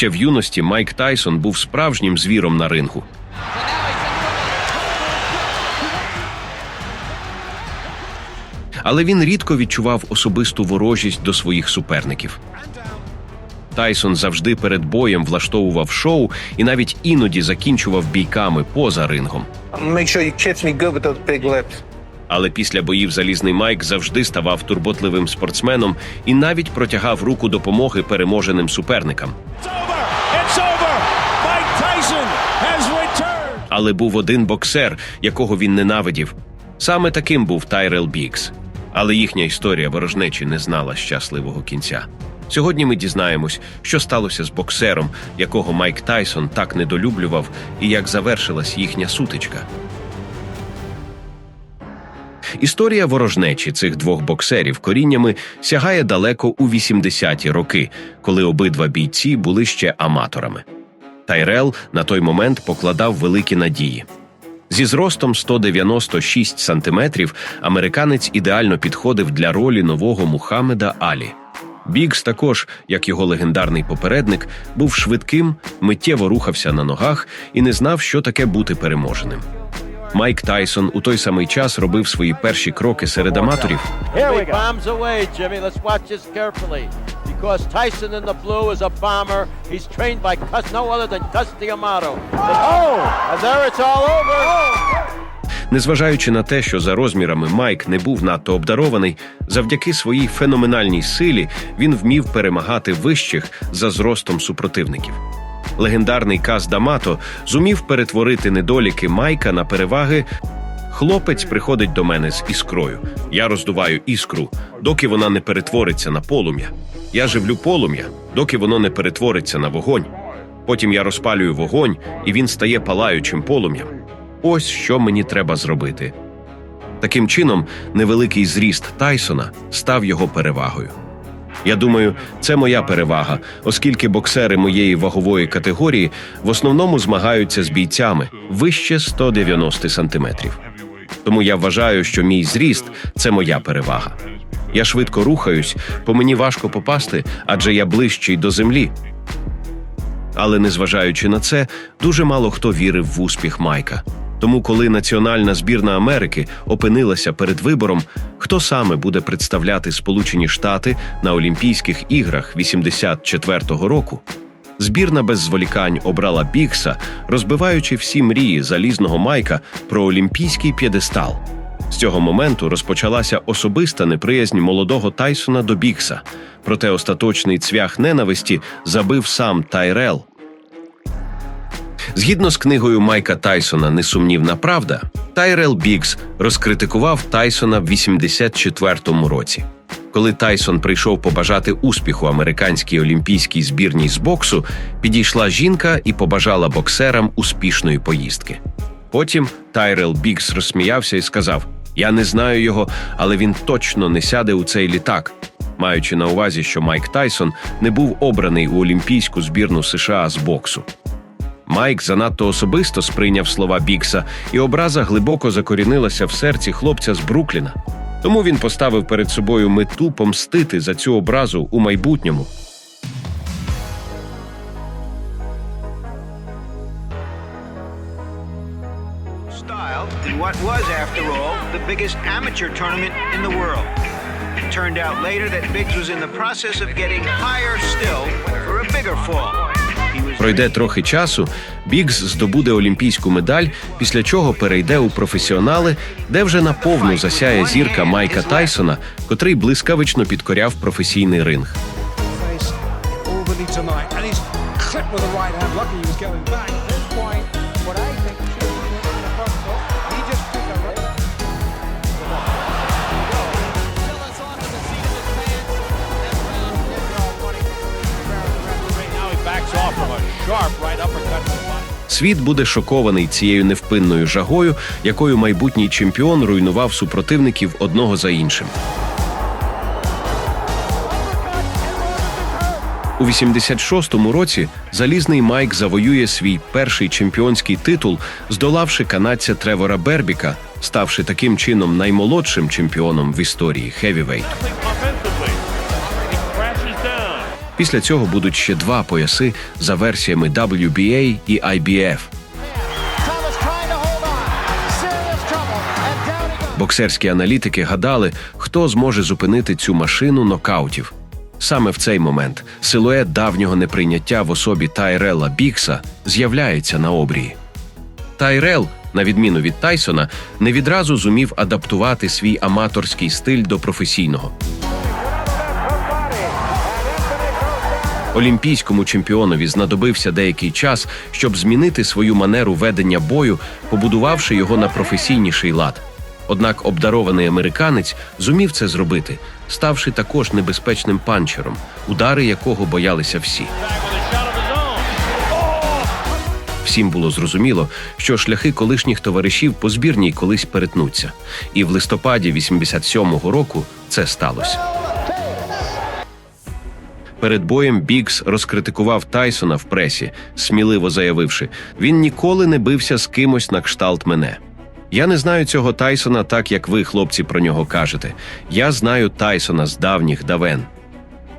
Ще в юності Майк Тайсон був справжнім звіром на рингу. Але він рідко відчував особисту ворожість до своїх суперників. Тайсон завжди перед боєм влаштовував шоу і навіть іноді закінчував бійками поза рингом. Make sure you catch me good with those big lips. Але після боїв залізний Майк завжди ставав турботливим спортсменом і навіть протягав руку допомоги переможеним суперникам. Але був один боксер, якого він ненавидів. Саме таким був Тайрел Бікс. Але їхня історія ворожнечі не знала щасливого кінця. Сьогодні ми дізнаємось, що сталося з боксером, якого Майк Тайсон так недолюблював, і як завершилась їхня сутичка. Історія ворожнечі цих двох боксерів коріннями сягає далеко у 80-ті роки, коли обидва бійці були ще аматорами. Тайрел на той момент покладав великі надії. Зі зростом 196 сантиметрів американець ідеально підходив для ролі нового Мухаммеда Алі. Бікс також, як його легендарний попередник, був швидким, миттєво рухався на ногах і не знав, що таке бути переможеним. Майк Тайсон у той самий час робив свої перші кроки серед аматорів. Because Tyson in the blue is a bomber. He's trained by Cus, no other than Cus D'Amato. Oh! And there it's all over. Незважаючи на те, що за розмірами Майк не був надто обдарований, завдяки своїй феноменальній силі він вмів перемагати вищих за зростом супротивників. Легендарний Каз Дамато зумів перетворити недоліки Майка на переваги. Хлопець приходить до мене з іскрою. Я роздуваю іскру, доки вона не перетвориться на полум'я. Я живлю полум'я, доки воно не перетвориться на вогонь. Потім я розпалюю вогонь, і він стає палаючим полум'ям. Ось що мені треба зробити. Таким чином, невеликий зріст Тайсона став його перевагою. Я думаю, це моя перевага, оскільки боксери моєї вагової категорії в основному змагаються з бійцями вище 190 сантиметрів. Тому я вважаю, що мій зріст це моя перевага. Я швидко рухаюсь, по мені важко попасти, адже я ближчий до землі. Але незважаючи на це, дуже мало хто вірив в успіх Майка. Тому, коли національна збірна Америки опинилася перед вибором, хто саме буде представляти Сполучені Штати на Олімпійських іграх 84-го року, збірна без зволікань обрала Бікса, розбиваючи всі мрії залізного Майка про олімпійський п'єдестал. З цього моменту розпочалася особиста неприязнь молодого Тайсона до Бікса. Проте остаточний цвях ненависті забив сам Тайрел. Згідно з книгою Майка Тайсона Несумнівна правда, Тайрел Бікс розкритикував Тайсона в 84-му році. Коли Тайсон прийшов побажати успіху американській олімпійській збірній з боксу, підійшла жінка і побажала боксерам успішної поїздки. Потім Тайрел Бікс розсміявся і сказав: Я не знаю його, але він точно не сяде у цей літак. Маючи на увазі, що Майк Тайсон не був обраний у олімпійську збірну США з боксу. Майк занадто особисто сприйняв слова Бікса, і образа глибоко закорінилася в серці хлопця з Брукліна. Тому він поставив перед собою мету помстити за цю образу у майбутньому. what was, after all, the biggest amateur tournament in the world. It turned out later that Biggs was in the process of getting higher still for a bigger fall. Пройде трохи часу, Бікс здобуде олімпійську медаль, після чого перейде у професіонали, де вже наповну засяє зірка Майка Тайсона, котрий блискавично підкоряв професійний ринг. tonight, with the right hand. Lucky he was going back. Світ буде шокований цією невпинною жагою, якою майбутній чемпіон руйнував супротивників одного за іншим. У 86-му році залізний Майк завоює свій перший чемпіонський титул, здолавши канадця Тревора Бербіка, ставши таким чином наймолодшим чемпіоном в історії хевівейт. Після цього будуть ще два пояси за версіями WBA і IBF. Боксерські аналітики гадали, хто зможе зупинити цю машину нокаутів. Саме в цей момент силует давнього неприйняття в особі Тайрела Бікса з'являється на обрії. Тайрел, на відміну від Тайсона, не відразу зумів адаптувати свій аматорський стиль до професійного. Олімпійському чемпіонові знадобився деякий час, щоб змінити свою манеру ведення бою, побудувавши його на професійніший лад. Однак обдарований американець зумів це зробити, ставши також небезпечним панчером, удари якого боялися всі. Всім було зрозуміло, що шляхи колишніх товаришів по збірній колись перетнуться, і в листопаді 87-го року це сталося. Перед боєм Бікс розкритикував Тайсона в пресі, сміливо заявивши: він ніколи не бився з кимось на кшталт мене. Я не знаю цього Тайсона так, як ви, хлопці, про нього кажете. Я знаю Тайсона з давніх давен.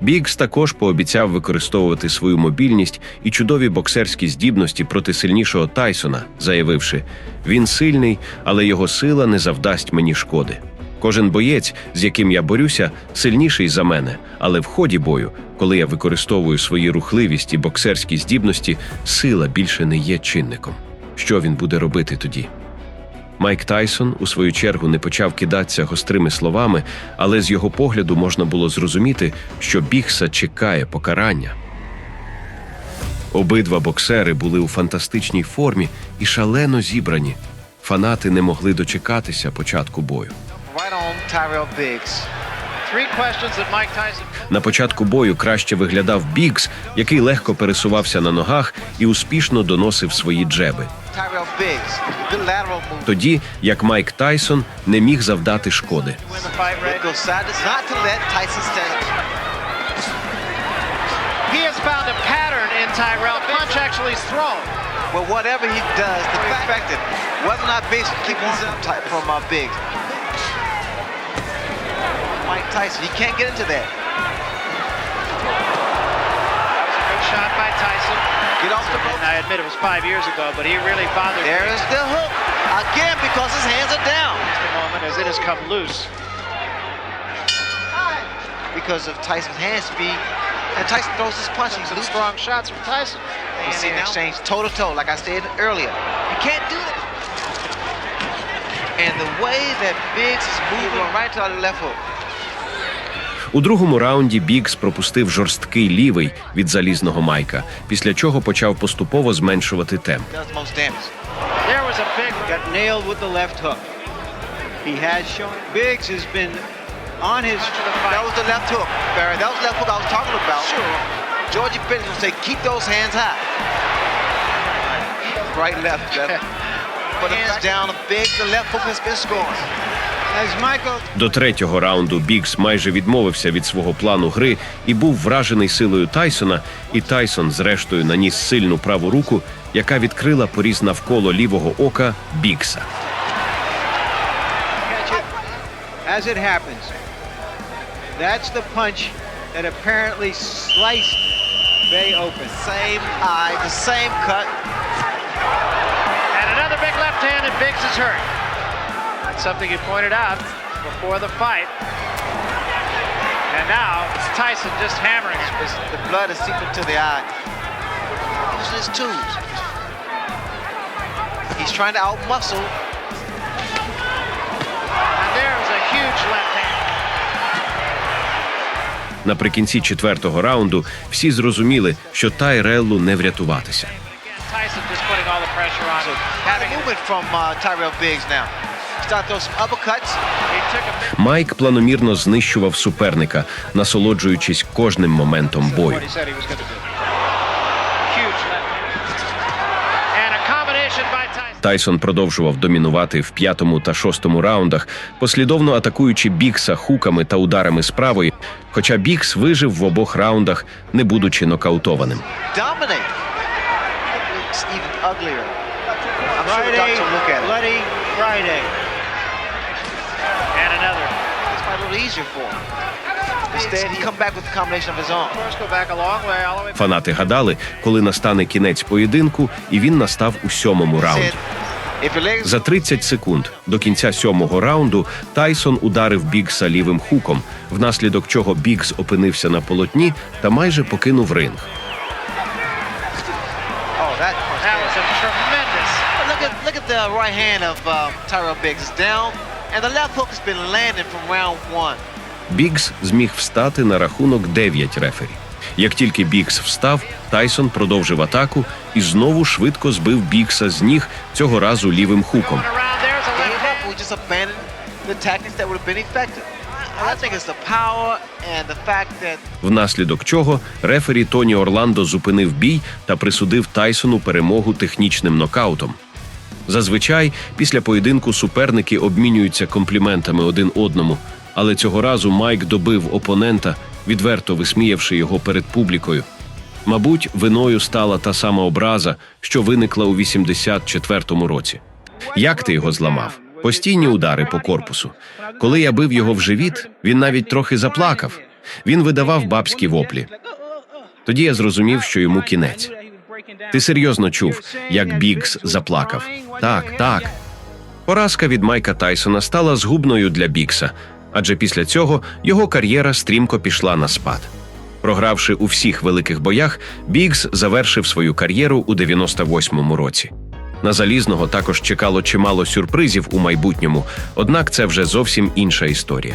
Бікс також пообіцяв використовувати свою мобільність і чудові боксерські здібності проти сильнішого Тайсона, заявивши: він сильний, але його сила не завдасть мені шкоди. Кожен боєць, з яким я борюся, сильніший за мене, але в ході бою, коли я використовую свої рухливість і боксерські здібності, сила більше не є чинником. Що він буде робити тоді? Майк Тайсон у свою чергу не почав кидатися гострими словами, але з його погляду можна було зрозуміти, що Бігса чекає покарання. Обидва боксери були у фантастичній формі і шалено зібрані. Фанати не могли дочекатися початку бою. На початку бою краще виглядав Бігс, який легко пересувався на ногах і успішно доносив свої джеби. Тоді як Майк Тайсон не міг завдати шкоди. Well, whatever he does, the effective. Whether or not Biggs can keep up tight from uh, Biggs. Tyson, he can't get into that. That was a good shot by Tyson. Get off the And rope. I admit it was five years ago, but he really bothered There me is the hook. Again, because his hands are down. the moment as it has come loose. Because of Tyson's hand speed. And Tyson throws his punch. He's Some loose. strong shots from Tyson. You And see the exchange toe to toe, like I said earlier. You can't do that. And the way that Biggs is moving right to the left hook. У другому раунді Бікс пропустив жорсткий лівий від залізного майка, після чого почав поступово зменшувати темп. Georgie Bennett will say, keep those hands high. Right, left, left. The hands down, big. The left hook has been scoring. До третього раунду Бікс майже відмовився від свого плану гри і був вражений силою Тайсона, і Тайсон, зрештою, наніс сильну праву руку, яка відкрила поріз навколо лівого ока Бікса. as it happens. That's the punch that apparently sliced Bay open. Same eye, the same cut. and another big left hand, and Biggs is hurt. That's something you pointed out before the fight. And now it's Tyson just hammering him. It's, the blood is seeping to the eye. Using his tools. He's trying to outmuscle. And there's a huge left hand. Наприкінці четвертого раунду всі зрозуміли, що Тайреллу не врятуватися. Tyson just putting all the pressure on Having movement from uh, Tyrell Biggs now. Майк планомірно знищував суперника, насолоджуючись кожним моментом бою. Тайсон продовжував домінувати в п'ятому та шостому раундах, послідовно атакуючи Бікса хуками та ударами з правої, хоча Бікс вижив в обох раундах, не будучи нокаутованим. Friday, Фанати гадали, коли настане кінець поєдинку, і він настав у сьомому раунді. За 30 секунд до кінця сьомого раунду Тайсон ударив Бігса лівим хуком, внаслідок чого Бігс опинився на полотні та майже покинув ринг. Oh, that punch That there. was a tremendous. Look at look at the right hand of um, Tyrell Biggs. Down, Бігс зміг встати на рахунок 9 рефері. Як тільки Бігс встав, Тайсон продовжив атаку і знову швидко збив Бігса з ніг цього разу лівим хуком. Внаслідок чого рефері Тоні Орландо зупинив бій та присудив Тайсону перемогу технічним нокаутом. Зазвичай після поєдинку суперники обмінюються компліментами один одному, але цього разу Майк добив опонента, відверто висміявши його перед публікою. Мабуть, виною стала та сама образа, що виникла у 84-му році. Як ти його зламав? Постійні удари по корпусу. Коли я бив його в живіт, він навіть трохи заплакав. Він видавав бабські воплі. Тоді я зрозумів, що йому кінець. Ти серйозно чув, як Бігс заплакав? Так, так. Поразка від Майка Тайсона стала згубною для Бікса, адже після цього його кар'єра стрімко пішла на спад. Програвши у всіх великих боях, Бігс завершив свою кар'єру у 98-му році. На залізного також чекало чимало сюрпризів у майбутньому, однак це вже зовсім інша історія.